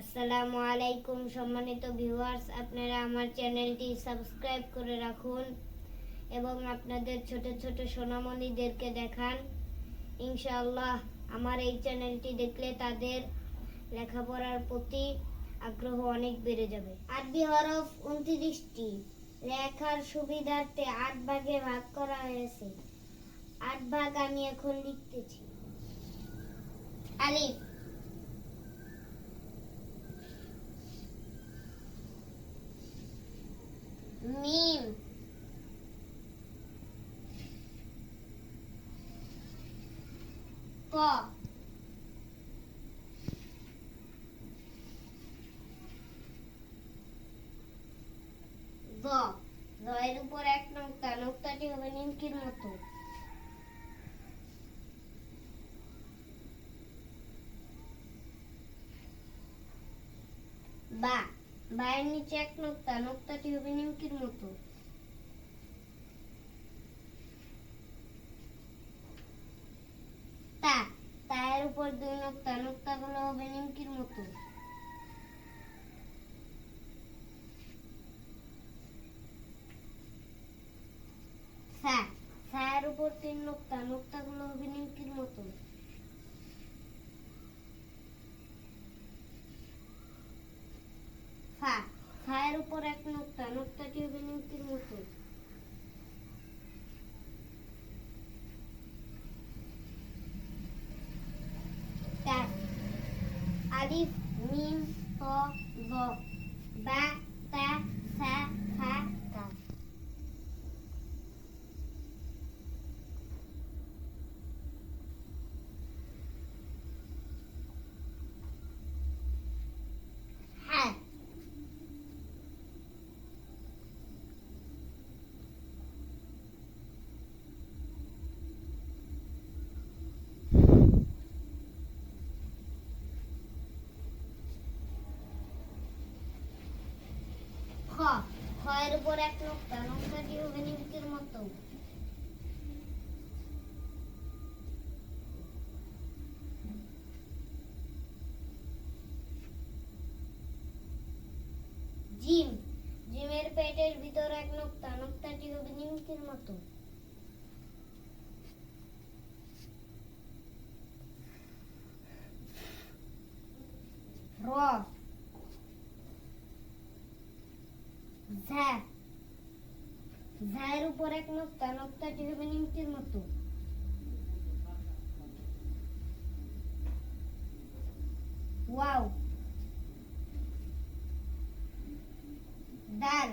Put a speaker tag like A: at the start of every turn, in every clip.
A: আসসালামু আলাইকুম সম্মানিত ভিউয়ার্স আপনারা আমার চ্যানেলটি সাবস্ক্রাইব করে রাখুন এবং আপনাদের ছোট ছোট সোনামণিদেরকে দেখান। ইনশাআল্লাহ আমার এই চ্যানেলটি দেখলে তাদের লেখাপড়ার প্রতি আগ্রহ অনেক বেড়ে যাবে। আরবি হরফ উনত্রিশটি, লেখার সুবিধার্থে আট ভাগে ভাগ করা হয়েছে। আট ভাগ আমি এখন লিখতেছি। আলিফ ক গ রয়ের উপর এক নোক্তা নোক্তাটি হবে নিমকির মতো। বা, বায়ের নিচে এক নোক্তা নোক্তাটি হবে নিমকির মতো। উপর দুই নোক্তা নোক্তাগুলো হবে নিমকির মতো। সা সায়ের উপর তিন নোক্তা নোক্তাগুলো হবে নিমকির মতো। ফা ফায়ের উপর এক নোক্তা নোক্তাটি হবে নিমকির মতো। আলিফ মিম ত ব বা তা সা ফা তা হ্যাঁ খ খয়ের উপর এক নোক্তা নোক্তাটি হবে নিমকির মতো। জিম, জিমের পেটের ভিতর এক নোক্তা নোক্তাটি হবে নিমকির মতো। র ঝা, ঝায়ের উপর এক নোক্তা নোক্তাটি হবে নিমকির মতো। ওয়াও। ডাল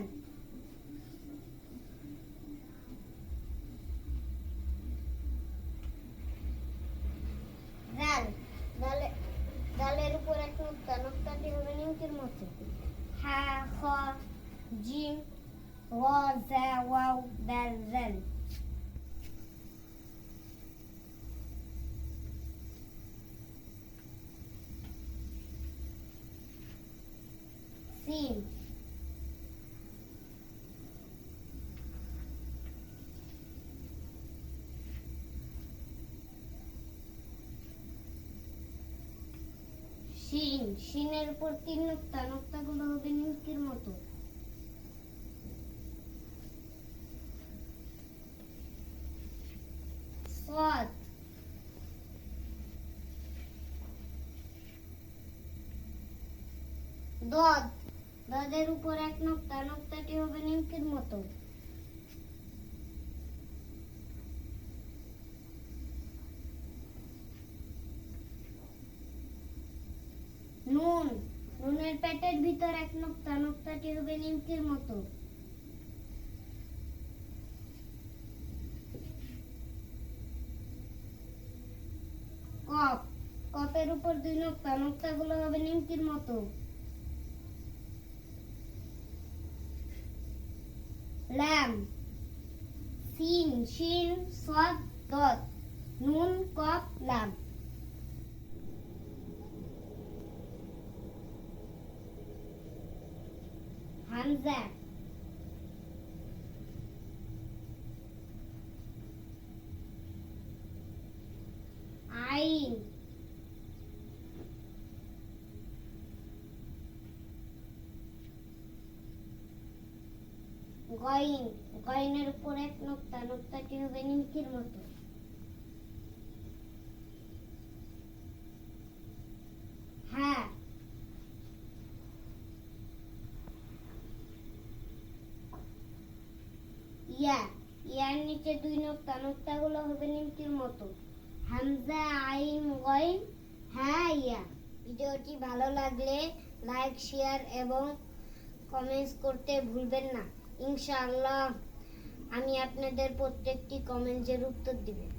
A: ডাল ডালে, ডালের উপর এক নোক্তা নোক্তাটি হবে নিমকির মতো। হা, খ জিম ওয়া জা ওয়াও দাল জাল সিন শিন শিনের উপর তিন নোক্তা নোক্তাগুলো হবে নিমকির মতো সদ দদ দদের উপর এক নোক্তা, নোক্তাটি হবে নিমকির মতো। নুন, নুনের পেটের ভিতর এক নোক্তা, নোক্তাটি হবে নিমকির মতো কপ কপের উপর দুই নোক্তা নোক্তাগুলো হবে নিমকির মতো। ল্যাম সিন শিন, সদ দত নুন কপ লাম হামজা আইন গইন গইনের উপর এক নোক্তা নোক্তাটি হবে নিমকির মতো। হ্যাঁ। ইয়া, ইয়ার নিচে দুই নোক্তা, নোক্তাগুলো হবে নিমকির মতো। হামজা আইন গইন হ্যাঁ ইয়া। ভিডিওটি ভালো লাগলে লাইক, শেয়ার এবং কমেন্টস করতে ভুলবেন না। ইনশাআল্লাহ আমি আপনাদের প্রত্যেকটি কমেন্টের উত্তর দিব।